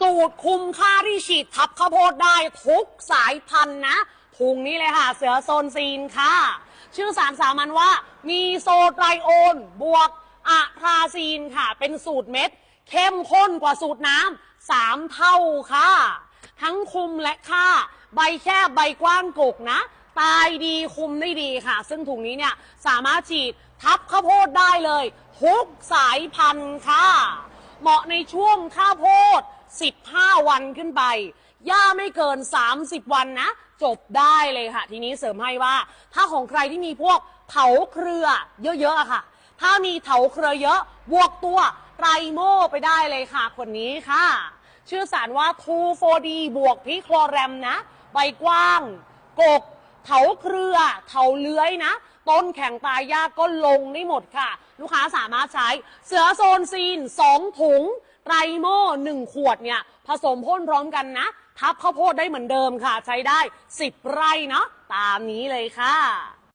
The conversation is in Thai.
สูตรคุมค่าที่ฉีดทับข้าวโพดได้ทุกสายพันธุ์นะถุงนี้เลยค่ะ เสือโซนซีนค่ะ ชื่อสารสามัญว่า มีโซไตรโอนบวกอะทราซีนค่ะ เป็นสูตรเม็ด เข้มข้นกว่าสูตรน้ำสามเท่าค่ะ ทั้งคุมและค่า ใบแคบใบกว้างกกนะ ตายดีคุมได้ดีค่ะ ซึ่งถุงนี้เนี่ยสามารถฉีดทับข้าวโพดได้เลย ทุกสายพันธุ์ค่ะ เหมาะในช่วงข้าวโพด 15 วันขึ้นไป ย่าไม่เกิน 30 วันนะ จบได้เลยค่ะ ทีนี้เสริมให้ว่า ถ้าของใครที่มีพวกเถาเครือเยอะๆอะค่ะ ถ้ามีเถาเครือเยอะ บวกตัวไตรโมไปได้เลยค่ะ คนนี้ค่ะ ชื่อสารว่า 2,4-D บวกพิคลอแรมนะ ใบกว้าง กก เถาเครือ เถาเลื้อยนะต้นแข็งตายยากก็ลงได้หมดค่ะ ลูกค้าสามารถใช้เสือโซนซีน 2 ถุง ไตรโม่งขวดเนี่ย ผสมพ่นพร้อมกันนะ ทับข้าวโพดได้เหมือนเดิมค่ะ ใช้ได้ 10 ไร่เนาะตามนี้เลยค่ะ